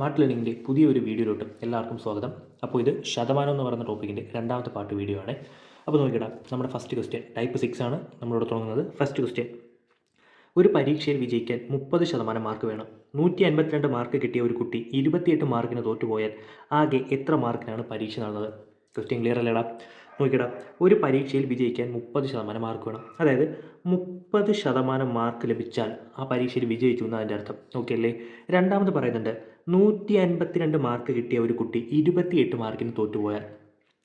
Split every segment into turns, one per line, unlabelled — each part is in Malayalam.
സ്മാർട്ട് ലേണിംഗിന്റെ പുതിയൊരു വീഡിയോയിലോട്ട് എല്ലാവർക്കും സ്വാഗതം. അപ്പോൾ ഇത് ശതമാനം എന്ന് പറയുന്ന ടോപ്പിക്കിന്റെ രണ്ടാമത്തെ പാർട്ട് വീഡിയോ ആണ്. അപ്പോൾ നോക്കിയിടാം നമ്മുടെ ഫസ്റ്റ് ക്വസ്റ്റ്യൻ ടൈപ്പ് സിക്സ് ആണ്. നമ്മളോട് തുടങ്ങുന്നത് ഫസ്റ്റ് ക്വസ്റ്റ്യൻ ഒരു പരീക്ഷയിൽ വിജയിക്കാൻ മുപ്പത് ശതമാനം മാർക്ക് വേണം. നൂറ്റി അൻപത്തിരണ്ട് മാർക്ക് കിട്ടിയ ഒരു കുട്ടി ഇരുപത്തിയെട്ട് മാർക്കിന് തോറ്റുപോയാൽ ആകെ എത്ര മാർക്കിനാണ് പരീക്ഷ നടന്നത്? ക്വസ്റ്റ്യൻ ക്ലിയർ അല്ലേടാ? നോക്കിയടാ ഒരു പരീക്ഷയിൽ വിജയിക്കാൻ മുപ്പത് ശതമാനം മാർക്ക് വേണം. അതായത് മുപ്പത് ശതമാനം മാർക്ക് ലഭിച്ചാൽ ആ പരീക്ഷയിൽ വിജയിച്ചു എന്ന് അതിന്റെ അർത്ഥം. ഓക്കെ അല്ലേ? രണ്ടാമത് പറയുന്നുണ്ട് നൂറ്റി അൻപത്തിരണ്ട് മാർക്ക് കിട്ടിയ ഒരു കുട്ടി ഇരുപത്തിയെട്ട് മാർക്കിന് തോറ്റുപോയാൽ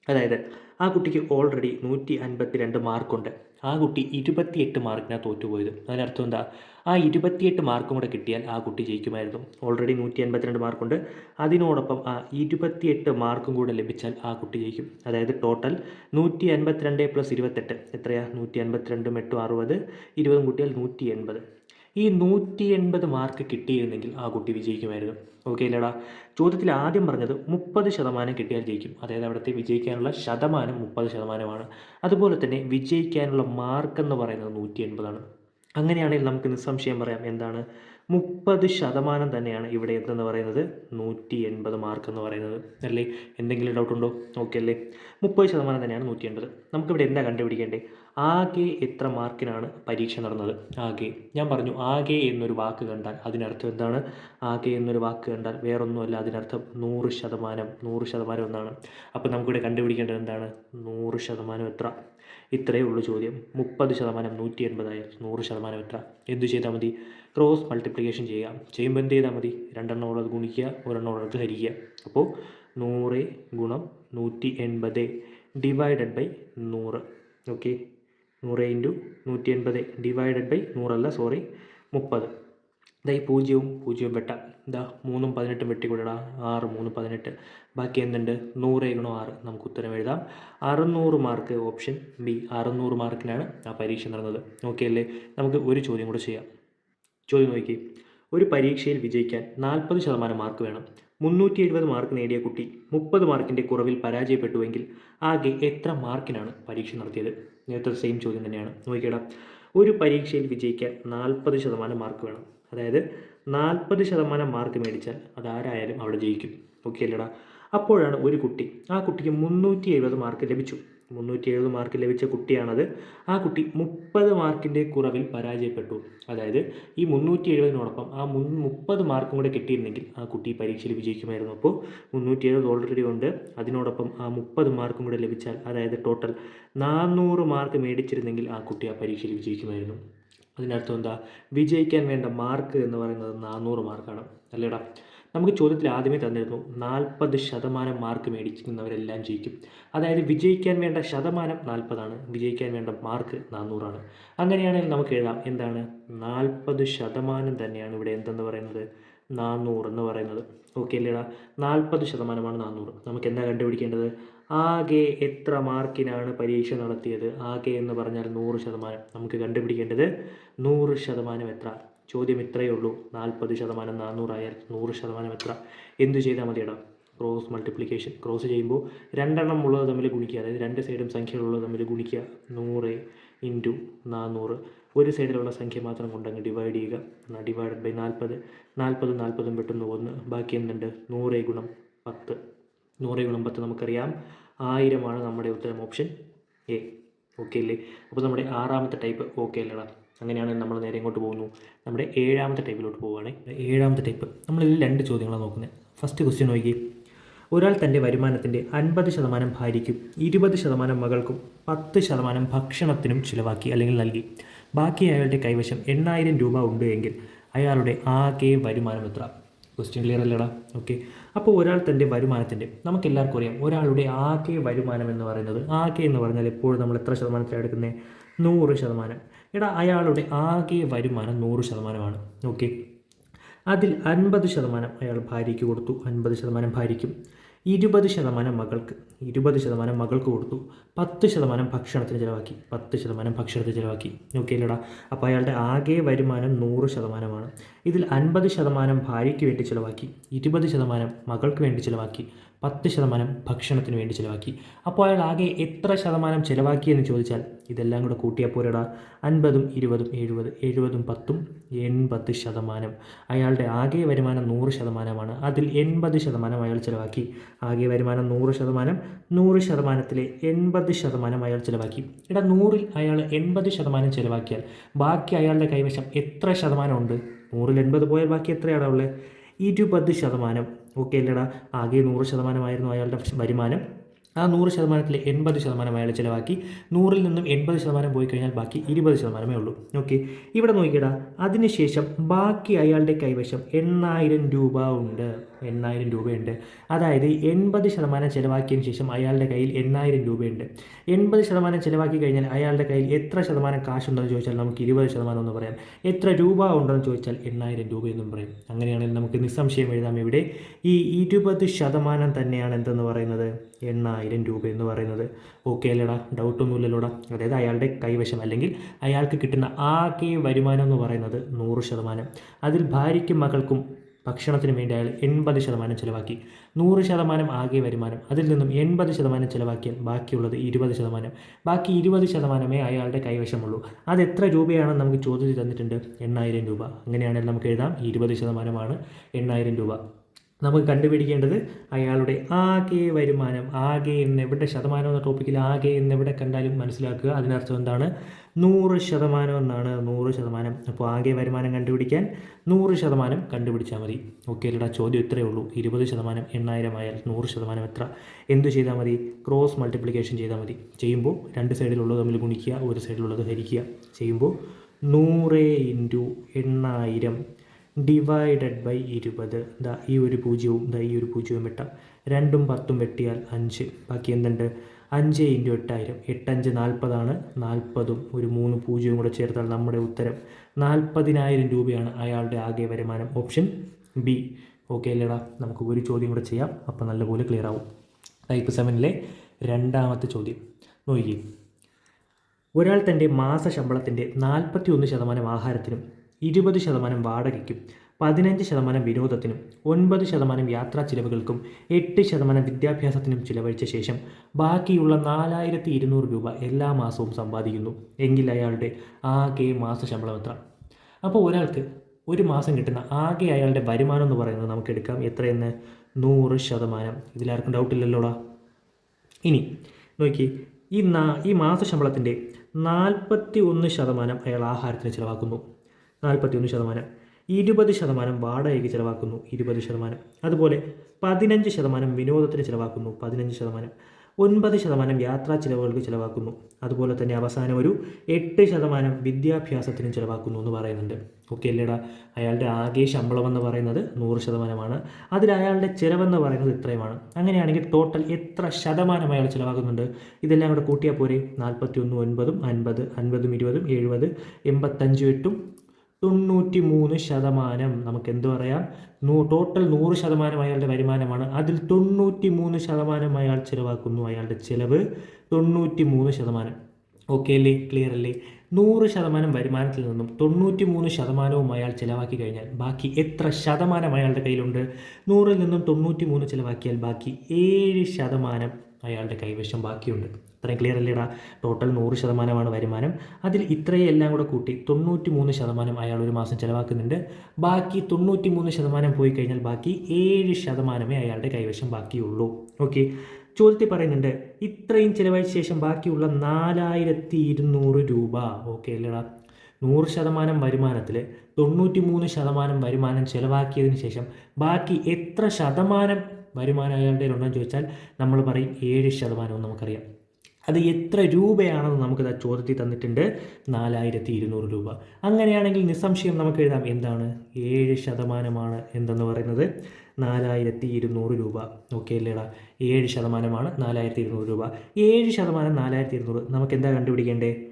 അതായത് ആ കുട്ടിക്ക് ഓൾറെഡി നൂറ്റി അൻപത്തി രണ്ട് മാർക്കുണ്ട് ആ കുട്ടി ഇരുപത്തിയെട്ട് മാർക്കിനാണ് തോറ്റുപോയത് അതിനർത്ഥം എന്താ? ആ ഇരുപത്തിയെട്ട് മാർക്കും കൂടെ കിട്ടിയാൽ ആ കുട്ടി ജയിക്കുമായിരുന്നു. ഓൾറെഡി നൂറ്റി അൻപത്തിരണ്ട് മാർക്കുണ്ട് അതിനോടൊപ്പം ആ ഇരുപത്തിയെട്ട് മാർക്കും കൂടെ ലഭിച്ചാൽ ആ കുട്ടി ജയിക്കും. അതായത് ടോട്ടൽ നൂറ്റി അൻപത്തിരണ്ട് പ്ലസ് ഇരുപത്തെട്ട്. എത്രയാണ് നൂറ്റി അൻപത്തിരണ്ടും എട്ടും അറുപത്. ഇരുപതും കൂട്ടിയാൽ നൂറ്റി എൺപത് ഈ നൂറ്റി എൺപത് മാർക്ക് കിട്ടിയിരുന്നെങ്കിൽ ആ കുട്ടി വിജയിക്കുമായിരുന്നു. ഓക്കെ അല്ലേടാ ചോദ്യത്തിൽ ആദ്യം പറഞ്ഞത് മുപ്പത് ശതമാനം കിട്ടിയാൽ ജയിക്കും. അതായത് അവിടുത്തെ വിജയിക്കാനുള്ള ശതമാനം മുപ്പത് ശതമാനമാണ്. അതുപോലെ തന്നെ വിജയിക്കാനുള്ള മാർക്ക് എന്ന് പറയുന്നത് നൂറ്റി എൺപതാണ് അങ്ങനെയാണെങ്കിൽ നമുക്ക് നിസ്സംശയം പറയാം എന്താണ്? മുപ്പത് ശതമാനം തന്നെയാണ് ഇവിടെ എന്തെന്ന് പറയുന്നത്? നൂറ്റി എൺപത് മാർക്ക് എന്ന് പറയുന്നത്. അല്ലേ? എന്തെങ്കിലും ഡൗട്ട് ഉണ്ടോ? ഓക്കെ അല്ലേ? മുപ്പത് ശതമാനം തന്നെയാണ് നൂറ്റി എൺപത് നമുക്കിവിടെ എന്താ കണ്ടുപിടിക്കേണ്ടത്? ആകെ എത്ര മാർക്കിനാണ് പരീക്ഷ നടന്നത്? ആകെ. ഞാൻ പറഞ്ഞു ആകെ എന്നൊരു വാക്ക് കണ്ടാൽ അതിനർത്ഥം എന്താണ്? ആകെ എന്നൊരു വാക്ക് കണ്ടാൽ വേറൊന്നുമല്ല അതിനർത്ഥം നൂറ് ശതമാനം നൂറ് ശതമാനം എന്നാണ്. അപ്പോൾ നമുക്കിവിടെ കണ്ടുപിടിക്കേണ്ടത് എന്താണ്? നൂറ് ശതമാനം എത്ര? ഇത്രയേ ഉള്ളൂ ചോദ്യം. മുപ്പത് ശതമാനം നൂറ്റി എൺപതായാൽ നൂറ് ശതമാനം എത്ര? എന്ത് ചെയ്താൽ മതി? ക്രോസ് മൾട്ടിപ്ലിക്കേഷൻ ചെയ്യുക. ചെയ്യുമ്പോൾ എന്ത് ചെയ്താൽ മതി? രണ്ടെണ്ണം ഉള്ളത് ഗുണിക്കുക ഒരെണ്ണം ഉള്ളത് ഹരിക്കുക. അപ്പോൾ നൂറ് ഗുണം നൂറ്റി എൺപത് ഡിവൈഡഡ് ബൈ നൂറ്. ഓക്കെ. നൂറ് ഇന്റു നൂറ്റി എൺപത് ഡിവൈഡഡ് ബൈ നൂറല്ല സോറി മുപ്പത്. ഇതാ ഈ പൂജ്യവും പൂജ്യവും വെട്ട. ഇതാ മൂന്നും പതിനെട്ടും വെട്ടിക്കൂടടാ. ആറ് മൂന്ന് പതിനെട്ട്. ബാക്കി എന്തുണ്ട്? നൂറ് ഗുണം ആറ്. നമുക്ക് ഉത്തരം എഴുതാം. അറുന്നൂറ് മാർക്ക് ഓപ്ഷൻ ബി. അറുന്നൂറ് മാർക്കിനാണ് ആ പരീക്ഷ നടന്നത്. ഓക്കെ അല്ലേ? നമുക്ക് ഒരു ചോദ്യം കൂടെ ചെയ്യാം. ചോദ്യം നോക്കി ഒരു പരീക്ഷയിൽ വിജയിക്കാൻ നാൽപ്പത് ശതമാനം മാർക്ക് വേണം. മുന്നൂറ്റി എഴുപത് മാർക്ക് നേടിയ കുട്ടി മുപ്പത് മാർക്കിന്റെ കുറവിൽ പരാജയപ്പെട്ടുവെങ്കിൽ ആകെ എത്ര മാർക്കിനാണ് പരീക്ഷ നടത്തിയത്? നേരത്തെ സെയിം ചോദ്യം തന്നെയാണ്. നോക്കിയടാ ഒരു പരീക്ഷയിൽ വിജയിക്കാൻ നാൽപ്പത് ശതമാനം മാർക്ക് വേണം. അതായത് നാൽപ്പത് ശതമാനം മാർക്ക് മേടിച്ചാൽ അതാരായാലും അവിടെ ജയിക്കും. ഓക്കെ അല്ലേടാ? അപ്പോഴാണ് ഒരു കുട്ടി ആ കുട്ടിക്ക് മുന്നൂറ്റി എഴുപത് മാർക്ക് ലഭിച്ചു. മുന്നൂറ്റി എഴുപത് മാർക്ക് ലഭിച്ച കുട്ടിയാണത്. ആ കുട്ടി മുപ്പത് മാർക്കിന്റെ കുറവിൽ പരാജയപ്പെട്ടു. അതായത് ഈ മുന്നൂറ്റി എഴുപതിനോടൊപ്പം ആ മുൻ മുപ്പത് മാർക്കും കൂടെ കിട്ടിയിരുന്നെങ്കിൽ ആ കുട്ടി പരീക്ഷയിൽ വിജയിക്കുമായിരുന്നു. അപ്പോൾ മുന്നൂറ്റി എഴുപത് ഓൾറെഡി ഉണ്ട്. അതിനോടൊപ്പം ആ മുപ്പത് മാർക്കും കൂടെ ലഭിച്ചാൽ അതായത് ടോട്ടൽ നാനൂറ് മാർക്ക് മേടിച്ചിരുന്നെങ്കിൽ ആ കുട്ടി ആ പരീക്ഷയിൽ വിജയിക്കുമായിരുന്നു. അതിനർത്ഥം എന്താ? വിജയിക്കാൻ വേണ്ട മാർക്ക് എന്ന് പറയുന്നത് നാനൂറ് മാർക്കാണ് അല്ലേടാ? നമുക്ക് ചോദ്യത്തിൽ ആദ്യമേ തന്നിരുന്നു നാൽപ്പത് ശതമാനം മാർക്ക് മേടിക്കുന്നവരെല്ലാം ജയിക്കും. അതായത് വിജയിക്കാൻ വേണ്ട ശതമാനം നാൽപ്പതാണ് വിജയിക്കാൻ വേണ്ട മാർക്ക് നാനൂറാണ് അങ്ങനെയാണെങ്കിൽ നമുക്ക് എഴുതാം എന്താണ്? നാൽപ്പത് ശതമാനം തന്നെയാണ് ഇവിടെ എന്തെന്ന് പറയുന്നത്? നാനൂറ് എന്ന് പറയുന്നത്. ഓക്കെ അല്ലേടാ? നാൽപ്പത് ശതമാനമാണ് നാനൂറ് നമുക്ക് എന്താ കണ്ടുപിടിക്കേണ്ടത്? ആകെ എത്ര മാർക്കിനാണ് പരീക്ഷ നടത്തിയത്? ആകെ എന്ന് പറഞ്ഞാൽ നൂറ് ശതമാനം. നമുക്ക് കണ്ടുപിടിക്കേണ്ടത് നൂറ് ശതമാനം എത്ര ചോദ്യം ഇത്രയേ ഉള്ളൂ നാൽപ്പത് ശതമാനം നാനൂറായാൽ നൂറ് ശതമാനം എത്ര? എന്ത് ചെയ്താൽ മതിയടാ? Cross multiplication. ക്രോസ് ചെയ്യുമ്പോൾ രണ്ടെണ്ണം ഉള്ളത് തമ്മിൽ ഗുണിക്കുക. അതായത് രണ്ട് സൈഡും സംഖ്യകളുള്ളത് തമ്മിൽ ഗുണിക്കുക. നൂറ് ഇന്റു നാനൂറ്. ഒരു സൈഡിലുള്ള സംഖ്യ മാത്രം കൊണ്ടങ്ങ് ഡിവൈഡ് ചെയ്യുക. ഡിവൈഡഡ് ബൈ നാൽപ്പത്. നാൽപ്പതും നാൽപ്പതും പെട്ടെന്ന് ഒന്ന്. ബാക്കി എന്തുണ്ട്? നൂറ് ഗുണം പത്ത്. നൂറ് ഗുണം പത്ത് നമുക്കറിയാം. ആയിരമാണ് നമ്മുടെ ഉത്തരം ഓപ്ഷൻ എ. ഓക്കെ അല്ലേ? അപ്പോൾ നമ്മുടെ ആറാമത്തെ ടൈപ്പ് ഓക്കെ അല്ലടാ? അങ്ങനെയാണെങ്കിൽ നമ്മൾ നേരെ ഇങ്ങോട്ട് പോകുന്നു. നമ്മുടെ ഏഴാമത്തെ ടൈപ്പിലോട്ട് പോവുകയാണ്. ഏഴാമത്തെ ടൈപ്പ് നമ്മളിതിൽ രണ്ട് ചോദ്യങ്ങളാണ് നോക്കുന്നത് ഫസ്റ്റ് ക്വസ്റ്റ്യൻ നോക്കി ഒരാൾ തന്റെ വരുമാനത്തിന്റെ അൻപത് ശതമാനം ഭാര്യയ്ക്കും ഇരുപത് ശതമാനം മകൾക്കും പത്ത് ശതമാനം ഭക്ഷണത്തിനും ചിലവാക്കി അല്ലെങ്കിൽ നൽകി. ബാക്കി അയാളുടെ കൈവശം എണ്ണായിരം രൂപ ഉണ്ട് എങ്കിൽ അയാളുടെ ആകെ വരുമാനം എത്ര? ക്വസ്റ്റ്യൻ ക്ലിയർ അല്ലേടാ? ഓക്കെ അപ്പോൾ ഒരാൾ തന്റെ വരുമാനത്തിന്റെ നമുക്ക് എല്ലാവർക്കും അറിയാം ഒരാളുടെ ആകെ വരുമാനം എന്ന് പറയുന്നത് ആകെ എന്ന് പറഞ്ഞാൽ എപ്പോഴും നമ്മൾ എത്ര ശതമാനത്തിലാണ് എടുക്കുന്നത് നൂറ് ശതമാനം. എടാ അയാളുടെ ആകെ വരുമാനം നൂറ് ശതമാനമാണ്. ഓക്കെ. അതിൽ അൻപത് ശതമാനം അയാൾ ഭാര്യയ്ക്ക് കൊടുത്തു. അൻപത് ശതമാനം ഭാര്യയ്ക്കും ഇരുപത് ശതമാനം മകൾക്ക്. ഇരുപത് ശതമാനം മകൾക്ക് കൊടുത്തു. പത്ത് ശതമാനം ഭക്ഷണത്തിന് ചിലവാക്കി. പത്ത് ശതമാനം ഭക്ഷണത്തിന് ചിലവാക്കി. ഓക്കെ അല്ലടാ. അപ്പോൾ അയാളുടെ ആകെ വരുമാനം നൂറ് ശതമാനമാണ്. ഇതിൽ അൻപത് ശതമാനം ഭാര്യയ്ക്ക് വേണ്ടി ചിലവാക്കി. ഇരുപത് ശതമാനം മകൾക്ക് വേണ്ടി ചിലവാക്കി. പത്ത് ശതമാനം ഭക്ഷണത്തിന് വേണ്ടി ചിലവാക്കി. അപ്പോൾ അയാൾ ആകെ എത്ര ശതമാനം ചിലവാക്കി എന്ന് ചോദിച്ചാൽ ഇതെല്ലാം കൂടെ കൂട്ടിയാൽ പോരടാ. അൻപതും ഇരുപതും എഴുപത് എഴുപതും പത്തും എൺപത് ശതമാനം. അയാളുടെ ആകെ വരുമാനം നൂറ് ശതമാനമാണ്. അതിൽ എൺപത് ശതമാനം അയാൾ ചിലവാക്കി. ആകെ വരുമാനം നൂറ് ശതമാനം നൂറ് ശതമാനത്തിലെ എൺപത് ശതമാനം അയാൾ ചിലവാക്കി. എടാ നൂറിൽ അയാൾ എൺപത് ശതമാനം ചിലവാക്കിയാൽ ബാക്കി അയാളുടെ കൈവശം എത്ര ശതമാനമുണ്ട്? നൂറിൽ എൺപത് പോയാൽ ബാക്കി എത്രയാണ് ഉള്ളത് ഇരുപത് ശതമാനം. ഓക്കെ അല്ലേടാ ആകെ നൂറ് ശതമാനമായിരുന്നു അയാളുടെ വരുമാനം. ആ നൂറ് ശതമാനത്തിൽ എൺപത് ശതമാനം അയാൾ ചിലവാക്കി. നൂറിൽ നിന്നും എൺപത് ശതമാനം പോയി കഴിഞ്ഞാൽ ബാക്കി ഇരുപത് ശതമാനമേ ഉള്ളൂ. ഓക്കെ? ഇവിടെ നോക്കിയടാ. അതിനുശേഷം ബാക്കി അയാളുടെ കൈവശം എണ്ണായിരം രൂപ ഉണ്ട്. എണ്ണായിരം രൂപയുണ്ട്. അതായത് എൺപത് ശതമാനം ചിലവാക്കിയതിന് ശേഷം അയാളുടെ കയ്യിൽ എണ്ണായിരം രൂപയുണ്ട്. എൺപത് ശതമാനം ചിലവാക്കി കഴിഞ്ഞാൽ അയാളുടെ കയ്യിൽ എത്ര ശതമാനം കാശുണ്ടെന്ന് ചോദിച്ചാൽ നമുക്ക് ഇരുപത് ശതമാനം എന്ന് പറയാം. എത്ര രൂപ ഉണ്ടെന്ന് ചോദിച്ചാൽ എണ്ണായിരം രൂപ എന്നും പറയും. അങ്ങനെയാണെങ്കിൽ നമുക്ക് നിസ്സംശയം എഴുതാം ഇവിടെ. ഈ ഇരുപത് ശതമാനം തന്നെയാണ് എന്തെന്ന് പറയുന്നത്? എണ്ണായിരം രൂപ എന്ന് പറയുന്നത്. ഓക്കെ അല്ലേടാ ഡൗട്ടൊന്നുമില്ലല്ലോടാ അതായത് അയാളുടെ കൈവശം അല്ലെങ്കിൽ അയാൾക്ക് കിട്ടുന്ന ആകെ വരുമാനം എന്ന് പറയുന്നത് നൂറ് ശതമാനം. അതിൽ ഭാര്യയ്ക്കും മകൾക്കും ഭക്ഷണത്തിന് വേണ്ടി അയാൾ എൺപത് ശതമാനം ചിലവാക്കി. നൂറ് ശതമാനം ആകെ വരുമാനം. അതിൽ നിന്നും എൺപത് ശതമാനം ചിലവാക്കിയാൽ ബാക്കിയുള്ളത് ഇരുപത് ശതമാനം. ബാക്കി ഇരുപത് ശതമാനമേ അയാളുടെ കൈവശമുള്ളൂ. അത് എത്ര രൂപയാണെന്ന് നമുക്ക് ചോദ്യത്തിൽ തന്നിട്ടുണ്ട്. എണ്ണായിരം രൂപ. അങ്ങനെയാണെങ്കിൽ നമുക്ക് എഴുതാം. ഇരുപത് ശതമാനമാണ് എണ്ണായിരം രൂപ. നമുക്ക് കണ്ടുപിടിക്കേണ്ടത് അയാളുടെ ആകെ വരുമാനം ആകെ എന്ന് എവിടെ ശതമാനം എന്ന ടോപ്പിക്കിൽ ആകെ എന്ന് എവിടെ കണ്ടാലും മനസ്സിലാക്കുക. അതിനർത്ഥം എന്താണ്? നൂറ് ശതമാനം എന്നാണ് നൂറ് ശതമാനം. അപ്പോൾ ആകെ വരുമാനം കണ്ടുപിടിക്കാൻ നൂറ് ശതമാനം കണ്ടുപിടിച്ചാൽ മതി. ഓക്കെ അല്ലടാ ചോദ്യം ഇത്രയേ ഉള്ളൂ. ഇരുപത് ശതമാനം എണ്ണായിരം ആയാൽ നൂറ് ശതമാനം എത്ര? എന്ത് ചെയ്താൽ മതി? ക്രോസ് മൾട്ടിപ്ലിക്കേഷൻ ചെയ്താൽ മതി. ചെയ്യുമ്പോൾ രണ്ട് സൈഡിലുള്ളത് തമ്മിൽ ഗുണിക്കുക ഒരു സൈഡിലുള്ളത് ഹരിക്കുക. ചെയ്യുമ്പോൾ നൂറ് ഇന്റു എണ്ണായിരം ഡിവൈഡഡ് ബൈ ഇരുപത്. ദാ ഈ ഒരു പൂജ്യവും ദാ ഈ ഒരു പൂജ്യവും വെട്ടാം രണ്ടും പത്തും വെട്ടിയാൽ അഞ്ച്. ബാക്കി എന്തുണ്ട്? അഞ്ച് ഇന്റു എട്ടായിരം. എട്ടഞ്ച് നാൽപ്പതാണ്. നാൽപ്പതും ഒരു മൂന്ന് പൂജ്യവും കൂടെ ചേർത്താൽ നമ്മുടെ ഉത്തരം നാൽപ്പതിനായിരം രൂപയാണ് അയാളുടെ ആകെ വരുമാനം. Option B. ഓക്കെ അല്ലേടാ നമുക്ക് ഒരു ചോദ്യം കൂടെ ചെയ്യാം. അപ്പോൾ നല്ലപോലെ ക്ലിയർ ആവും. ടൈപ്പ് സെവനിലെ രണ്ടാമത്തെ ചോദ്യം. നോക്കി ഒരാൾ തന്റെ മാസ ശമ്പളത്തിന്റെ നാൽപ്പത്തി ഒന്ന് ശതമാനം ആഹാരത്തിനും ഇരുപത് ശതമാനം വാടകയ്ക്കും പതിനഞ്ച് ശതമാനം വിനോദത്തിനും ഒൻപത് ശതമാനം യാത്രാ ചിലവുകൾക്കും എട്ട് ശതമാനം വിദ്യാഭ്യാസത്തിനും ചിലവഴിച്ച ശേഷം ബാക്കിയുള്ള നാലായിരത്തി ഇരുന്നൂറ് രൂപ എല്ലാ മാസവും സമ്പാദിക്കുന്നു. എങ്കിൽ അയാളുടെ ആകെ മാസ ശമ്പളം എത്ര? അപ്പോൾ ഒരാൾക്ക് ഒരു മാസം കിട്ടുന്ന ആകെ അയാളുടെ വരുമാനം എന്ന് പറയുന്നത് നമുക്ക് എടുക്കാം. എത്രയെന്ന്? നൂറ് ശതമാനം. ഇതിലാർക്കും ഡൗട്ടില്ലല്ലോടാ ഇനി നോക്കി ഈ നാ ഈ മാസ ശമ്പളത്തിന്റെ നാൽപ്പത്തി ഒന്ന് ശതമാനം അയാൾ ആഹാരത്തിന് ചിലവാക്കുന്നു. നാൽപ്പത്തി ഒന്ന് ശതമാനം. ഇരുപത് ശതമാനം വാടകയ്ക്ക് ചിലവാക്കുന്നു ഇരുപത് ശതമാനം. അതുപോലെ പതിനഞ്ച് ശതമാനം വിനോദത്തിന് ചിലവാക്കുന്നു പതിനഞ്ച് ശതമാനം. ഒൻപത് ശതമാനം യാത്രാ ചിലവുകൾക്ക് ചിലവാക്കുന്നു. അതുപോലെ തന്നെ അവസാനം ഒരു എട്ട് ശതമാനം വിദ്യാഭ്യാസത്തിനും ചിലവാക്കുന്നു എന്ന് പറയുന്നുണ്ട്. ഓക്കെ അല്ലേടാ? അയാളുടെ ആകെ ശമ്പളം എന്ന് പറയുന്നത് നൂറ് ശതമാനമാണ്. അതിൽ അയാളുടെ ചിലവെന്ന് പറയുന്നത് ഇത്രയുമാണ്. അങ്ങനെയാണെങ്കിൽ ടോട്ടൽ എത്ര ശതമാനം അയാൾ ചിലവാക്കുന്നുണ്ട്? ഇതെല്ലാം കൂടെ കൂട്ടിയാൽ പോരെ? നാൽപ്പത്തി ഒന്ന് ഒൻപതും അൻപത് അൻപതും ഇരുപതും എഴുപത് എൺപത്തഞ്ചും എട്ടും തൊണ്ണൂറ്റി മൂന്ന് ശതമാനം. നമുക്ക് എന്ത് പറയാം? നൂ ടോട്ടൽ നൂറ് ശതമാനം അയാളുടെ വരുമാനമാണ്. അതിൽ തൊണ്ണൂറ്റി മൂന്ന് ശതമാനം അയാൾ ചിലവാക്കുന്നു അയാളുടെ ചിലവ് തൊണ്ണൂറ്റി മൂന്ന് ശതമാനം. ഓക്കെ അല്ലേ? ക്ലിയർ അല്ലേ? നൂറ് ശതമാനം വരുമാനത്തിൽ നിന്നും തൊണ്ണൂറ്റി മൂന്ന് ശതമാനവും അയാൾ ചിലവാക്കി കഴിഞ്ഞാൽ ബാക്കി എത്ര ശതമാനം അയാളുടെ കയ്യിലുണ്ട്? നൂറിൽ നിന്നും തൊണ്ണൂറ്റി മൂന്ന് ചിലവാക്കിയാൽ ബാക്കി ഏഴ് ശതമാനം അയാളുടെ കൈവശം ബാക്കിയുണ്ട്. ഇത്രയും ക്ലിയർ അല്ലേടാ? ടോട്ടൽ നൂറ് ശതമാനമാണ് വരുമാനം. അതിൽ ഇത്രയും എല്ലാം കൂടെ കൂട്ടി തൊണ്ണൂറ്റി മൂന്ന് ശതമാനം അയാൾ ഒരു മാസം ചിലവാക്കുന്നുണ്ട്. ബാക്കി തൊണ്ണൂറ്റി മൂന്ന് ശതമാനം പോയി കഴിഞ്ഞാൽ ബാക്കി ഏഴ് ശതമാനമേ അയാളുടെ കൈവശം ബാക്കിയുള്ളൂ. ഓക്കെ ചോദ്യത്തിൽ പറയുന്നുണ്ട് ഇത്രയും ചിലവഴിച്ച ശേഷം ബാക്കിയുള്ള നാലായിരത്തി ഇരുന്നൂറ് രൂപ. ഓക്കെ അല്ലേടാ? നൂറ് ശതമാനം വരുമാനത്തിൽ തൊണ്ണൂറ്റി മൂന്ന് ശതമാനം വരുമാനം ചിലവാക്കിയതിന് ശേഷം ബാക്കി എത്ര ശതമാനം വരുമാനം അയാളുടെ ഉണ്ടെന്ന് ചോദിച്ചാൽ നമ്മൾ പറയും ഏഴ് ശതമാനം നമുക്കറിയാം. അത് എത്ര രൂപയാണെന്ന് നമുക്കത് ആ ചോദ്യത്തിൽ തന്നിട്ടുണ്ട്. നാലായിരത്തി ഇരുന്നൂറ് രൂപ. അങ്ങനെയാണെങ്കിൽ നിസ്സംശയം നമുക്ക് എഴുതാം എന്താണ്? ഏഴ് ശതമാനമാണ് എന്തെന്ന് പറയുന്നത്? നാലായിരത്തി ഇരുന്നൂറ് രൂപ. ഓക്കെ അല്ലേടാ? ഏഴ് ശതമാനമാണ് നാലായിരത്തി ഇരുന്നൂറ് രൂപ. ഏഴ് ശതമാനം നാലായിരത്തി ഇരുന്നൂറ് നമുക്ക് എന്താ കണ്ടുപിടിക്കേണ്ടേ?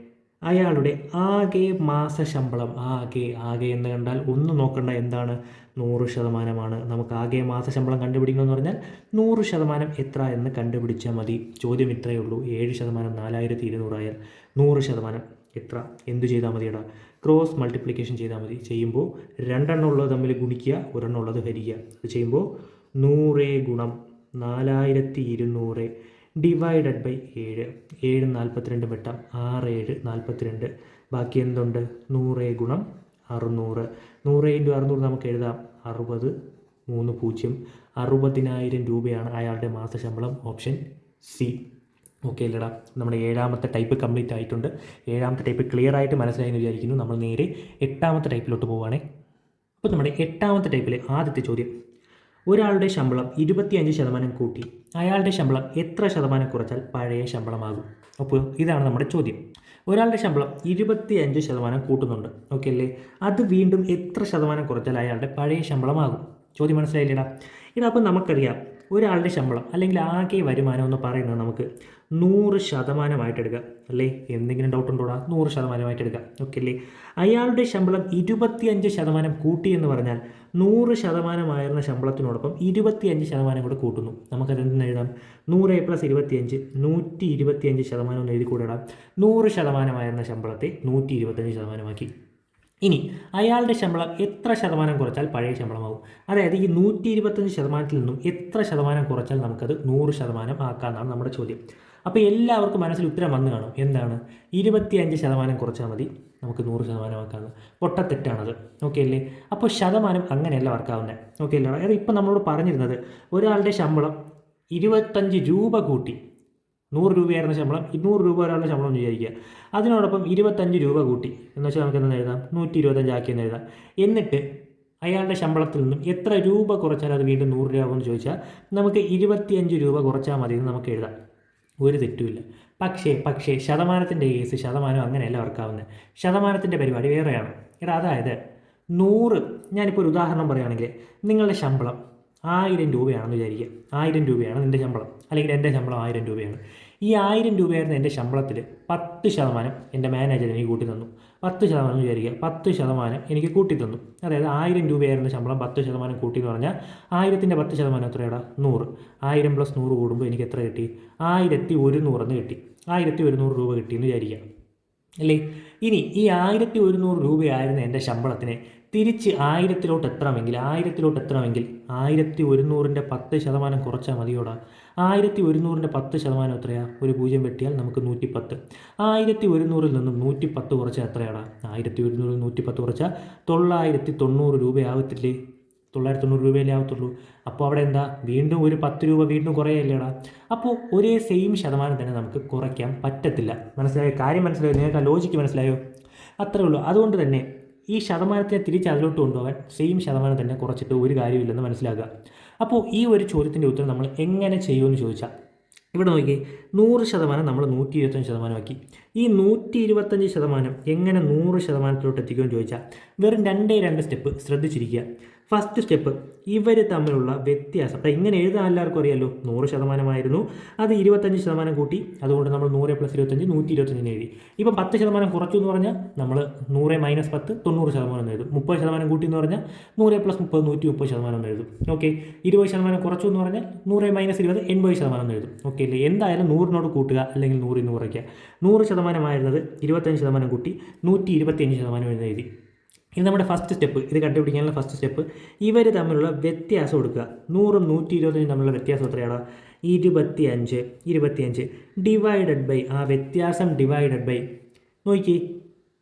അയാളുടെ ആകെ മാസ ശമ്പളം ആകെ ആകെ എന്ന് കണ്ടാൽ ഒന്ന് നോക്കണ്ട എന്താണ്? നൂറ് ശതമാനമാണ്. നമുക്ക് ആകെ മാസ ശമ്പളം കണ്ടുപിടിക്കണമെന്ന് പറഞ്ഞാൽ നൂറ് ശതമാനം എത്ര എന്ന് കണ്ടുപിടിച്ചാൽ മതി. ചോദ്യം ഇത്രയേ ഉള്ളൂ. ഏഴ് ശതമാനം നാലായിരത്തി ഇരുന്നൂറായാൽ നൂറ് ശതമാനം എത്ര? എന്തു ചെയ്താൽ മതിയടാ? ക്രോസ് മൾട്ടിപ്ലിക്കേഷൻ ചെയ്താൽ മതി. ചെയ്യുമ്പോൾ രണ്ടെണ്ണം ഉള്ളത് തമ്മിൽ ഗുണിക്കുക ഒരെണ്ണം ഉള്ളത് ഹരിക്കുക. അത് ചെയ്യുമ്പോൾ നൂറ് ഗുണം നാലായിരത്തി ഇരുന്നൂറ്. ഡിവൈഡഡ് ബൈ ഏഴ്. ഏഴ് നാൽപ്പത്തിരണ്ട് വെട്ടം ആറ് ഏഴ് നാൽപ്പത്തിരണ്ട് ബാക്കി എന്തുണ്ട്? നൂറ് ഗുണം അറുന്നൂറ്. നൂറ് ഇന്റു അറുന്നൂറ് നമുക്ക് എഴുതാം. അറുപത് മൂന്ന് പൂജ്യം. അറുപതിനായിരം രൂപയാണ് അയാളുടെ മാസശമ്പളം ഓപ്ഷൻ സി. ഓക്കെ അല്ലടാ നമ്മുടെ ഏഴാമത്തെ ടൈപ്പ് കംപ്ലീറ്റ് ആയിട്ടുണ്ട്. ഏഴാമത്തെ ടൈപ്പ് ക്ലിയർ ആയിട്ട് മനസ്സിലായി എന്ന് വിചാരിക്കുന്നു. നമ്മൾ നേരെ എട്ടാമത്തെ ടൈപ്പിലോട്ട് പോവുകയാണേ. അപ്പോൾ നമ്മുടെ എട്ടാമത്തെ ടൈപ്പിലെ ആദ്യത്തെ ചോദ്യം. ഒരാളുടെ ശമ്പളം ഇരുപത്തിയഞ്ച് ശതമാനം കൂട്ടി അയാളുടെ ശമ്പളം എത്ര ശതമാനം കുറച്ചാൽ പഴയ ശമ്പളമാകും? അപ്പോൾ ഇതാണ് നമ്മുടെ ചോദ്യം. ഒരാളുടെ ശമ്പളം ഇരുപത്തിയഞ്ച് ശതമാനം കൂട്ടുന്നുണ്ട്. ഓക്കെ അല്ലേ? അത് വീണ്ടും എത്ര ശതമാനം കുറച്ചാൽ അയാളുടെ പഴയ ശമ്പളമാകും? ചോദ്യം മനസ്സിലായില്ലേടാ? ഇതപ്പം നമുക്കറിയാം. ഒരാളുടെ ശമ്പളം അല്ലെങ്കിൽ ആകെ വരുമാനം എന്ന് പറയുന്നത് നമുക്ക് നൂറ് ശതമാനമായിട്ട് എടുക്കാം അല്ലേ? എന്തെങ്കിലും ഡൗട്ട് ഉണ്ടോടാ? നൂറ് ശതമാനമായിട്ട് എടുക്കാം ഓക്കെ അല്ലേ? അയാളുടെ ശമ്പളം ഇരുപത്തിയഞ്ച് ശതമാനം കൂട്ടി എന്ന് പറഞ്ഞാൽ നൂറ് ശതമാനമായിരുന്ന ശമ്പളത്തിനോടൊപ്പം ഇരുപത്തിയഞ്ച് ശതമാനം കൂടെ കൂട്ടുന്നു. നമുക്കത് എഴുതാം? നൂറ് പ്ലസ് ഇരുപത്തിയഞ്ച് നൂറ്റി ഇരുപത്തിയഞ്ച് ശതമാനം ഒന്ന് എഴുതി കൂടെ ഇടാം നൂറ് ശതമാനമായിരുന്ന ശമ്പളത്തെ നൂറ്റി ഇരുപത്തഞ്ച് ശതമാനമാക്കി. ഇനി അയാളുടെ ശമ്പളം എത്ര ശതമാനം കുറച്ചാൽ പഴയ ശമ്പളമാകും അതായത് ഈ നൂറ്റി ഇരുപത്തഞ്ച് ശതമാനത്തിൽ നിന്നും എത്ര ശതമാനം കുറച്ചാൽ നമുക്കത് നൂറ് ശതമാനം ആക്കാമെന്നാണ് നമ്മുടെ ചോദ്യം. അപ്പോൾ എല്ലാവർക്കും മനസ്സിൽ ഉത്തരം വന്നു കാണും. എന്താണ്? ഇരുപത്തിയഞ്ച് ശതമാനം കുറച്ചാൽ മതി. നമുക്ക് നൂറ് ശതമാനം ആക്കാമെന്ന് പൊട്ടത്തെറ്റാണത് ഓക്കെ അല്ലേ? അപ്പോൾ ശതമാനം അങ്ങനെയല്ല വർക്കാവുന്നത് ഓക്കെ അല്ലേ? അതായത് ഇപ്പം നമ്മളോട് പറഞ്ഞിരുന്നത് ഒരാളുടെ ശമ്പളം ഇരുപത്തഞ്ച് രൂപ കൂട്ടി. നൂറ് രൂപയായിരുന്ന ശമ്പളം ഇരുന്നൂറ് രൂപ ഒരാളുടെ ശമ്പളം എന്ന് വിചാരിക്കുക. അതിനോടൊപ്പം ഇരുപത്തഞ്ച് രൂപ കൂട്ടി. എന്ന് വെച്ചാൽ നമുക്ക് എന്തെന്ന് എഴുതാം? നൂറ്റി ഇരുപത്തഞ്ച് ആക്കിയെന്ന് എഴുതാം. എന്നിട്ട് അയാളുടെ ശമ്പളത്തിൽ നിന്നും എത്ര രൂപ കുറച്ചാൽ അത് വീണ്ടും നൂറ് രൂപ എന്ന് ചോദിച്ചാൽ നമുക്ക് ഇരുപത്തിയഞ്ച് രൂപ കുറച്ചാൽ മതി എന്ന് നമുക്ക് എഴുതാം. ഒരു തെറ്റുമില്ല. പക്ഷേ പക്ഷേ ശതമാനത്തിന്റെ കേസ് ശതമാനം അങ്ങനെയല്ല വർക്കാവുന്നത്. ശതമാനത്തിന്റെ പരിപാടി വേറെയാണ്. എടാ അതായത് നൂറ് ഞാനിപ്പോൾ ഒരു ഉദാഹരണം പറയുകയാണെങ്കിൽ നിങ്ങളുടെ ശമ്പളം ആയിരം രൂപയാണെന്ന് വിചാരിക്കുക. ആയിരം രൂപയാണ് നിന്റെ ശമ്പളം. അല്ലെങ്കിൽ എന്റെ ശമ്പളം ആയിരം രൂപയാണ്. ഈ ആയിരം രൂപയായിരുന്ന എന്റെ ശമ്പളത്തിൽ പത്ത് ശതമാനം എന്റെ മാനേജർ എനിക്ക് കൂട്ടി തന്നു. പത്ത് ശതമാനം വിചാരിക്കുക. പത്ത് ശതമാനം എനിക്ക് കൂട്ടി തന്നു അതായത് ആയിരം രൂപയായിരുന്ന ശമ്പളം. പത്ത് ശതമാനം കൂട്ടി എന്ന് പറഞ്ഞാൽ ആയിരത്തിന്റെ പത്ത് ശതമാനം എത്രയാടാ? നൂറ്. ആയിരം പ്ലസ് നൂറ് കൂടുമ്പോൾ എനിക്ക് എത്ര കിട്ടി? ആയിരത്തി ഒരുന്നൂറെന്ന് കിട്ടി. ആയിരത്തി ഒരുന്നൂറ് രൂപ കിട്ടിയെന്ന് വിചാരിക്കുക. അല്ലേ? ഇനി ഈ ആയിരത്തി ഒരുന്നൂറ് രൂപയായിരുന്ന എന്റെ ശമ്പളത്തിനെ തിരിച്ച് ആയിരത്തിലോട്ട് എത്തണമെങ്കിൽ ആയിരത്തിലോട്ട് എത്തണമെങ്കിൽ ആയിരത്തി ഒരുന്നൂറിന്റെ പത്ത് ശതമാനം കുറച്ചാൽ മതിയോടാ? ആയിരത്തി ഒരുന്നൂറിന്റെ പത്ത് ശതമാനം എത്രയാണ് ഒരു പൂജ്യം വെട്ടിയാൽ നമുക്ക് നൂറ്റി പത്ത് ആയിരത്തി ഒരുന്നൂറിൽ നിന്നും നൂറ്റി പത്ത് കുറച്ചാൽ എത്രയാണ് ആയിരത്തി ഒരുന്നൂറിൽ നൂറ്റി പത്ത് കുറച്ചാൽ തൊള്ളായിരത്തി തൊണ്ണൂറ് രൂപയാവത്തില്ലേ തൊള്ളായിരത്തി തൊണ്ണൂറ് രൂപയല്ലേ ആവത്തുള്ളൂ. അപ്പോൾ അവിടെ എന്താ? വീണ്ടും ഒരു പത്ത് രൂപ വീണ്ടും കുറയല്ലേടാ? അപ്പോൾ ഒരേ സെയിം ശതമാനം തന്നെ നമുക്ക് കുറയ്ക്കാൻ പറ്റത്തില്ല. മനസ്സിലായോ? കാര്യം മനസ്സിലായോ? നിങ്ങൾക്ക് ആ ലോജിക്ക് മനസ്സിലായോ? അത്രേ ഉള്ളൂ. അതുകൊണ്ട് തന്നെ ഈ ശതമാനത്തെ തിരിച്ച് അതിലോട്ട് കൊണ്ടുപോകാൻ സെയിം ശതമാനം തന്നെ കുറച്ചിട്ട് ഒരു കാര്യമില്ലെന്ന് മനസ്സിലാക്കുക. അപ്പോൾ ഈ ഒരു ചോദ്യത്തിന്റെ ഉത്തരം നമ്മൾ എങ്ങനെ ചെയ്യുമെന്ന് ചോദിച്ചാൽ ഇവിടെ നോക്കി നൂറ് ശതമാനം നമ്മൾ നൂറ്റി ഇരുപത്തഞ്ച് ശതമാനമാക്കി ഈ നൂറ്റി ഇരുപത്തഞ്ച് ശതമാനം എങ്ങനെ നൂറ് ശതമാനത്തിലോട്ട് എത്തിക്കുമെന്ന് ചോദിച്ചാൽ വെറും രണ്ടേ രണ്ട് സ്റ്റെപ്പ് ശ്രദ്ധിച്ചിരിക്കുക. ഫസ്റ്റ് സ്റ്റെപ്പ് ഇവർ തമ്മിലുള്ള വ്യത്യാസം. അപ്പം ഇങ്ങനെ എഴുതാൻ എല്ലാവർക്കും അറിയാമല്ലോ നൂറ് ശതമാനമായിരുന്നു. അത് ഇരുപത്തഞ്ച് ശതമാനം കൂട്ടി. അതുകൊണ്ട് നമ്മൾ നൂറ് പ്ലസ് ഇരുപത്തഞ്ച് നൂറ്റി ഇരുപത്തഞ്ചിന് എഴുതി. ഇപ്പം പത്ത് ശതമാനം കുറച്ചു എന്ന് പറഞ്ഞാൽ നമ്മൾ നൂറ് മൈനസ് പത്ത് തൊണ്ണൂറ് ശതമാനം എഴുതും. മുപ്പത് ശതമാനം കൂട്ടി എന്ന് പറഞ്ഞാൽ നൂറ് പ്ലസ് മുപ്പത് നൂറ്റി മുപ്പത് ശതമാനം എഴുതും. ഓക്കെ? ഇരുപത് ശതമാനം കുറച്ചു എന്ന് പറഞ്ഞാൽ നൂറ് മൈനസ് ഇരുപത് എൺപത് ശതമാനം എഴുതും. ഓക്കെ? അല്ലേ എന്തായാലും നൂറിനോട് കൂട്ടുക അല്ലെങ്കിൽ നൂറിൽ നിന്ന് കുറയ്ക്കുക. നൂറ് ശതമാനമായിരുന്നത് ഇരുപത്തഞ്ച് ശതമാനം കൂട്ടി നൂറ്റി ഇരുപത്തിയഞ്ച് ശതമാനം എഴുതി. ഇത് നമ്മുടെ ഫസ്റ്റ് സ്റ്റെപ്പ് ഇത് കണ്ടുപിടിക്കാനുള്ള ഫസ്റ്റ് സ്റ്റെപ്പ് ഇവർ തമ്മിലുള്ള വ്യത്യാസം കൊടുക്കുക. നൂറും നൂറ്റി ഇരുപത്തഞ്ചും തമ്മിലുള്ള വ്യത്യാസം എത്രയാണ്? ഇരുപത്തി അഞ്ച് ഇരുപത്തി അഞ്ച് ഡിവൈഡഡ് ബൈ ആ വ്യത്യാസം ഡിവൈഡഡ് ബൈ നോക്കി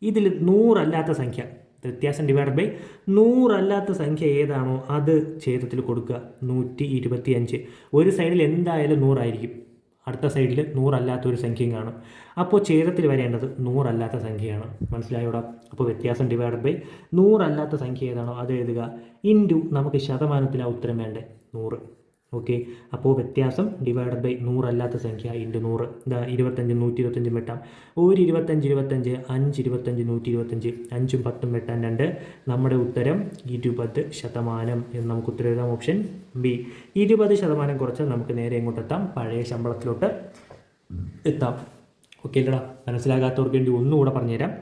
ഇതിൽ നൂറല്ലാത്ത സംഖ്യ. വ്യത്യാസം ഡിവൈഡ് ബൈ നൂറല്ലാത്ത സംഖ്യ ഏതാണോ അത് ഛേദത്തിൽ കൊടുക്കുക. നൂറ്റി ഇരുപത്തിയഞ്ച് ഒരു സൈഡിൽ എന്തായാലും നൂറായിരിക്കും. അടുത്ത സൈഡിൽ നൂറല്ലാത്ത ഒരു സംഖ്യയും കാണും. അപ്പോൾ ഛേദത്തിൽ വരേണ്ടത് നൂറല്ലാത്ത സംഖ്യയാണ്. മനസ്സിലായോടാ അപ്പോൾ വ്യത്യാസം ഡിവൈഡ് ബൈ നൂറല്ലാത്ത സംഖ്യ ഏതാണോ? അത് എഴുതുക. ഇന്റു നമുക്ക് ശതമാനത്തിന് ഉത്തരം വേണ്ടേ? നൂറ്. ഓക്കെ അപ്പോൾ വ്യത്യാസം ഡിവൈഡ് ബൈ നൂറല്ലാത്ത സംഖ്യ ഇന്റു നൂറ്. ഇതാ ഇരുപത്തഞ്ച് നൂറ്റി ഇരുപത്തഞ്ചും വെട്ടാം. ഒരു ഇരുപത്തഞ്ച് ഇരുപത്തഞ്ച് അഞ്ച് ഇരുപത്തഞ്ച് നൂറ്റി ഇരുപത്തഞ്ച് അഞ്ചും പത്തും വെട്ടാൻ രണ്ട്. നമ്മുടെ ഉത്തരം ഇരുപത് ശതമാനം എന്ന് നമുക്ക് ഉത്തരം എഴുതാം. ഓപ്ഷൻ ബി ഇരുപത് ശതമാനം കുറച്ചാൽ നമുക്ക് നേരെ ഇങ്ങോട്ടെത്താം പഴയ ശമ്പളത്തിലോട്ട് എത്താം. ഓക്കെ അല്ലടാ മനസ്സിലാകാത്തവർക്ക് വേണ്ടി ഒന്നുകൂടെ പറഞ്ഞുതരാം.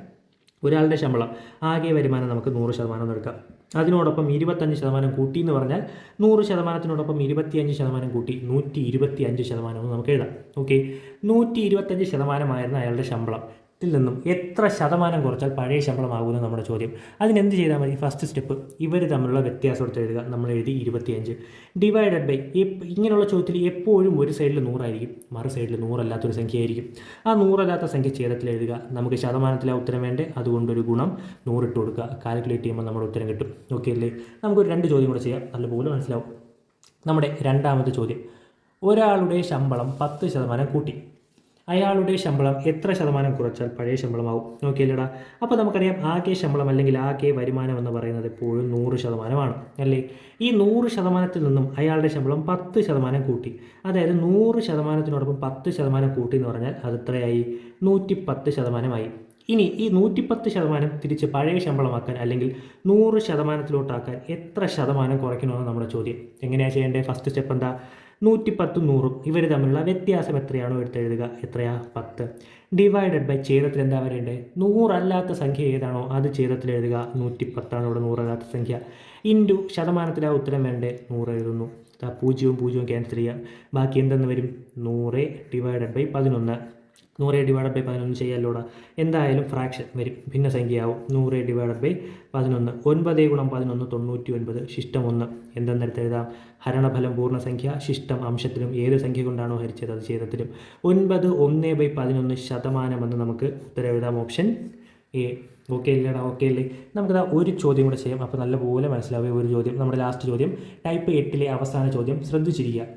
ഒരാളുടെ ശമ്പളം. ആകെ വരുമാനം നമുക്ക് നൂറ് ശതമാനം എടുക്കാം. അതിനോടൊപ്പം ഇരുപത്തഞ്ച് ശതമാനം കൂട്ടി എന്ന് പറഞ്ഞാൽ നൂറ് ശതമാനത്തിനോടൊപ്പം ഇരുപത്തിയഞ്ച് ശതമാനം കൂട്ടി നൂറ്റി ഇരുപത്തി അഞ്ച് ശതമാനം നമുക്ക് എഴുതാം. ഓക്കെ നൂറ്റി ഇരുപത്തഞ്ച് ശതമാനമായിരുന്നു അയാളുടെ ശമ്പളം. ത്തിൽ നിന്നും എത്ര ശതമാനം കുറച്ചാൽ പഴയ ശമ്പളമാകുമെന്ന് നമ്മുടെ ചോദ്യം. അതിനെന്ത് ചെയ്താൽ മതി? ഫസ്റ്റ് സ്റ്റെപ്പ് ഇവർ തമ്മിലുള്ള വ്യത്യാസം എടുത്ത് എഴുതുക. നമ്മൾ എഴുതി ഇരുപത്തിയഞ്ച്. ഡിവൈഡഡ് ബൈ ഇങ്ങനെയുള്ള ചോദ്യത്തിൽ എപ്പോഴും ഒരു സൈഡിൽ നൂറായിരിക്കും. മറു സൈഡിൽ നൂറല്ലാത്തൊരു സംഖ്യ ആയിരിക്കും ആ നൂറല്ലാത്ത സംഖ്യ ഛേദത്തിൽ എഴുതുക. നമുക്ക് ശതമാനത്തിലെ ഉത്തരം വേണ്ടേ? അതുകൊണ്ടൊരു ഗുണം നൂറിട്ട് കൊടുക്കുക. കാൽക്കുലേറ്റ് ചെയ്യുമ്പോൾ നമ്മുടെ ഉത്തരം കിട്ടും. ഓക്കെ അല്ലേ? നമുക്കൊരു രണ്ട് ചോദ്യം കൂടെ ചെയ്യാം. നല്ലപോലെ മനസ്സിലാവും. നമ്മുടെ രണ്ടാമത്തെ ചോദ്യം. ഒരാളുടെ ശമ്പളം പത്ത് ശതമാനം കൂട്ടി. അയാളുടെ ശമ്പളം എത്ര ശതമാനം കുറച്ചാൽ പഴയ ശമ്പളമാവും? നോക്കിയില്ലടാ. അപ്പോൾ നമുക്കറിയാം ആകെ ശമ്പളം അല്ലെങ്കിൽ ആകെ വരുമാനം എന്ന് പറയുന്നത് എപ്പോഴും നൂറ് ശതമാനമാണ് അല്ലേ? ഈ നൂറ് ശതമാനത്തിൽ നിന്നും അയാളുടെ ശമ്പളം പത്ത് ശതമാനം കൂട്ടി. അതായത് നൂറ് ശതമാനത്തിനോടൊപ്പം പത്ത് ശതമാനം കൂട്ടി എന്ന് പറഞ്ഞാൽ അത് എത്രയായി? നൂറ്റി പത്ത് ശതമാനമായി. ഇനി ഈ നൂറ്റിപ്പത്ത് ശതമാനം തിരിച്ച് പഴയ ശമ്പളമാക്കാൻ അല്ലെങ്കിൽ നൂറ് ശതമാനത്തിലോട്ടാക്കാൻ എത്ര ശതമാനം കുറയ്ക്കണമെന്ന് നമ്മുടെ ചോദ്യം. എങ്ങനെയാണ് ചെയ്യേണ്ടത്? ഫസ്റ്റ് സ്റ്റെപ്പ് എന്താ? നൂറ്റിപ്പത്തും നൂറും. ഇവർ തമ്മിലുള്ള വ്യത്യാസം എത്രയാണോ എടുത്തെഴുതുക. എത്രയാ? പത്ത്. ഡിവൈഡഡ് ബൈ ഛേദത്തിൽ എന്താ വരേണ്ടത് നൂറല്ലാത്ത സംഖ്യ ഏതാണോ അത് ഛേദത്തിൽ എഴുതുക. നൂറ്റി പത്താണ് ഇവിടെ നൂറല്ലാത്ത സംഖ്യ. ഇന്റു ശതമാനത്തിൽ ആ ഉത്തരം വേണ്ടേ? നൂറ് എഴുതുന്നു. പൂജ്യവും പൂജ്യവും ക്യാൻസൽ ചെയ്യുക ബാക്കി എന്തെന്ന് വരും? നൂറ് ഡിവൈഡഡ് ബൈ പതിനൊന്ന്. നൂറ് ഡിവൈഡ് ബൈ പതിനൊന്ന് ചെയ്യാമല്ലോടാ എന്തായാലും ഫ്രാക്ഷൻ വരും. ഭിന്ന സംഖ്യയാവും നൂറ് ഡിവൈഡ് ബൈ പതിനൊന്ന്. ഒൻപത് ഗുണം പതിനൊന്ന് തൊണ്ണൂറ്റി ഒൻപത് ശിഷ്ടം ഒന്ന്. എന്തെന്നെടുത്ത് എഴുതാം? ഹരണഫലം പൂർണസംഖ്യ. ശിഷ്ടം അംശത്തിലും ഏത് സംഖ്യ കൊണ്ടാണോ ഹരിച്ചത്? അത് ഛേദത്തിലും. ഒൻപത് ഒന്ന് ബൈ പതിനൊന്ന് ശതമാനമെന്ന് നമുക്ക് ഉത്തരം എഴുതാം. ഓപ്ഷൻ എ ഓക്കെ ഇല്ലടാ? ഓക്കെ അല്ലേ നമുക്കിതാ ഒരു ചോദ്യം കൂടെ ചെയ്യാം. അപ്പോൾ നല്ലപോലെ മനസ്സിലാവുക ഒരു ചോദ്യം നമ്മുടെ ലാസ്റ്റ് ചോദ്യം ടൈപ്പ് എട്ടിലെ അവസാന ചോദ്യം ശ്രദ്ധിച്ചിരിക്കുക.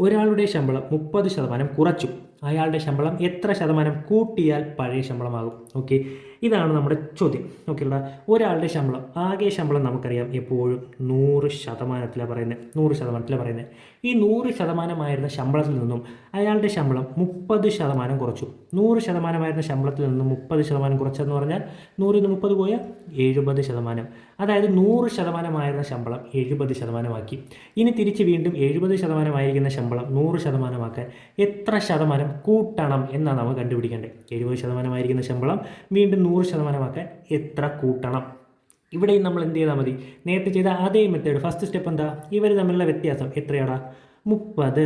ഒരാളുടെ ശമ്പളം മുപ്പത് ശതമാനം കുറച്ചു. അയാളുടെ ശമ്പളം എത്ര ശതമാനം കൂട്ടിയാൽ പഴയ ശമ്പളമാകും? ഓക്കെ ഇതാണ് നമ്മുടെ ചോദ്യം. ഓക്കെയുള്ള ഒരാളുടെ ശമ്പളം. ആകെ ശമ്പളം നമുക്കറിയാം എപ്പോഴും നൂറ് ശതമാനത്തിലാണ് പറയുന്നത് നൂറ് ശതമാനത്തിലാണ് പറയുന്നത് ഈ നൂറ് ശതമാനമായിരുന്ന ശമ്പളത്തിൽ നിന്നും അയാളുടെ ശമ്പളം മുപ്പത് ശതമാനം കുറച്ചു. നൂറ് ശതമാനമായിരുന്ന ശമ്പളത്തിൽ നിന്നും മുപ്പത് ശതമാനം കുറച്ചെന്ന് പറഞ്ഞാൽ നൂറിൽ നിന്ന് മുപ്പത് പോയാൽ എഴുപത് ശതമാനം. അതായത് നൂറ് ശതമാനമായിരുന്ന ശമ്പളം എഴുപത് ശതമാനമാക്കി. ഇനി തിരിച്ച് വീണ്ടും എഴുപത് ശതമാനമായിരിക്കുന്ന ശമ്പളം നൂറ് ശതമാനമാക്കാൻ എത്ര ശതമാനം കൂട്ടണം എന്നാണ് നമ്മൾ കണ്ടുപിടിക്കേണ്ടത്. എഴുപത് ശതമാനമായിരിക്കുന്ന ശമ്പളം വീണ്ടും നൂറ് ശതമാനമാക്കാൻ എത്ര കൂട്ടണം? ഇവിടെയും നമ്മൾ എന്ത് ചെയ്താൽ മതി. നേരത്തെ ചെയ്ത അതേ മെത്തേഡ് ഫസ്റ്റ് സ്റ്റെപ്പ് എന്താ? ഇവർ തമ്മിലുള്ള വ്യത്യാസം എത്രയാണ് മുപ്പത്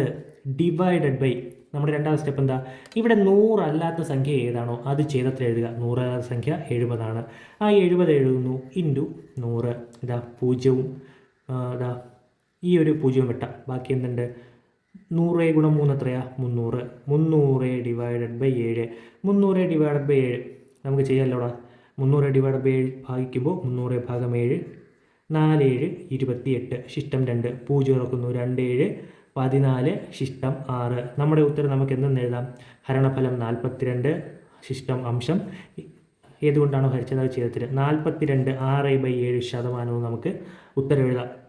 ഡിവൈഡഡ് ബൈ നമ്മുടെ രണ്ടാമത്തെ സ്റ്റെപ്പ് എന്താ? ഇവിടെ നൂറല്ലാത്ത സംഖ്യ ഏതാണോ അത് ചെയ്തത്ര എഴുതുക. നൂറല്ലാത്ത സംഖ്യ എഴുപതാണ്. ആ എഴുപത് എഴുതുന്നു ഇന്റു നൂറ്. ഇതാ പൂജ്യവും ഇതാ ഈ ഒരു പൂജ്യവും വെട്ടാം. ബാക്കി എന്തുണ്ട്? നൂറ് ഗുണം മൂന്ന് എത്രയാ? മുന്നൂറ്. മുന്നൂറ് ഡിവൈഡഡ് ബൈ ഏഴ്. മുന്നൂറ് ഡിവൈഡഡ് ബൈ ഏഴ്. നമുക്ക് ചെയ്യാമല്ലോടാ മുന്നൂറ് ഡിവൈഡ് ബൈ ഏഴ് ഭാഗിക്കുമ്പോൾ മുന്നൂറ് ഭാഗം ഏഴ് നാല് ഏഴ് ഇരുപത്തിയെട്ട് ശിഷ്ടം രണ്ട് പൂജ്യം ഇറക്കുന്നു രണ്ട് ഏഴ് പതിനാല് ശിഷ്ടം ആറ്. നമ്മുടെ ഉത്തരം നമുക്ക് എന്തെന്ന് എഴുതാം? ഹരണഫലം നാൽപ്പത്തിരണ്ട് ശിഷ്ടം അംശം. ഏതുകൊണ്ടാണോ ഹരിച്ചത് അത് ചെയ്തത്തിൽ നാൽപ്പത്തിരണ്ട് ആറ് ബൈ ഏഴ് ശതമാനവും നമുക്ക് ഉത്തരം എഴുതാം.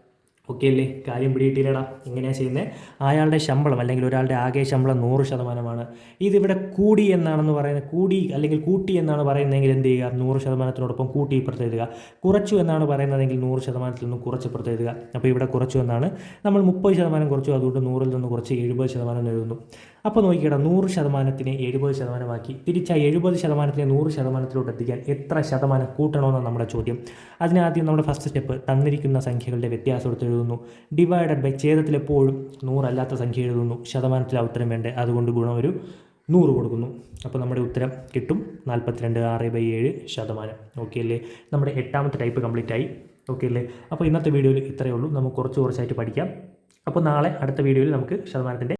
ഓക്കെ അല്ലേ കാര്യം പിടിയിട്ടില്ലടാ എങ്ങനെയാണ് ചെയ്യുന്നത് അയാളുടെ ശമ്പളം അല്ലെങ്കിൽ ഒരാളുടെ ആകെ ശമ്പളം നൂറ് ശതമാനമാണ്. ഇതിവിടെ കൂടി എന്നാണെന്ന് പറയുന്നത് കൂടി അല്ലെങ്കിൽ കൂട്ടി എന്നാണ് പറയുന്നതെങ്കിൽ എന്ത് ചെയ്യുക? നൂറ് ശതമാനത്തിനോടൊപ്പം കൂട്ടി ഇപ്പുറത്ത് എഴുതുക കുറച്ചു എന്നാണ് പറയുന്നതെങ്കിൽ നൂറ് ശതമാനത്തിൽ നിന്നും കുറച്ച് ഇപ്പുറത്ത് എഴുതുക അപ്പോൾ ഇവിടെ കുറച്ചു എന്നാണ്. നമ്മൾ മുപ്പത് ശതമാനം കുറച്ചു. അതുകൊണ്ട് നൂറിൽ നിന്ന് കുറച്ച് എഴുപത് ശതമാനം എഴുതുന്നു. അപ്പോൾ നോക്കിക്കടാ നൂറ് ശതമാനത്തിനെ എഴുപത് ശതമാനമാക്കി. തിരിച്ച എഴുപത് ശതമാനത്തിനെ നൂറ് ശതമാനത്തിലോട്ട് എത്തിക്കാൻ എത്ര ശതമാനം കൂട്ടണമെന്നാണ് നമ്മുടെ ചോദ്യം. അതിനാദ്യം നമ്മുടെ ഫസ്റ്റ് സ്റ്റെപ്പ് തന്നിരിക്കുന്ന സംഖ്യകളുടെ വ്യത്യാസം എടുത്ത് എഴുതുന്നു. ഡിവൈഡഡ് ബൈ ഛേദത്തിൽ എപ്പോഴും നൂറല്ലാത്ത സംഖ്യ എഴുതുന്നു. ശതമാനത്തിൽ ഉത്തരം വേണ്ടേ? അതുകൊണ്ട് ഗുണം ഒരു നൂറ് കൊടുക്കുന്നു. അപ്പോൾ നമ്മുടെ ഉത്തരം കിട്ടും. നാൽപ്പത്തിരണ്ട് ആറ് ബൈ ഏഴ് ശതമാനം. ഓക്കെ അല്ലേ? നമ്മുടെ എട്ടാമത്തെ ടൈപ്പ് കംപ്ലീറ്റ് ആയി. ഓക്കെ അല്ലേ? അപ്പോൾ ഇന്നത്തെ വീഡിയോയിൽ ഇത്രയേ ഉള്ളൂ. നമുക്ക് കുറച്ച് കുറച്ചായിട്ട് പഠിക്കാം. അപ്പോൾ നാളെ അടുത്ത വീഡിയോയിൽ നമുക്ക് ശതമാനത്തിന്റെ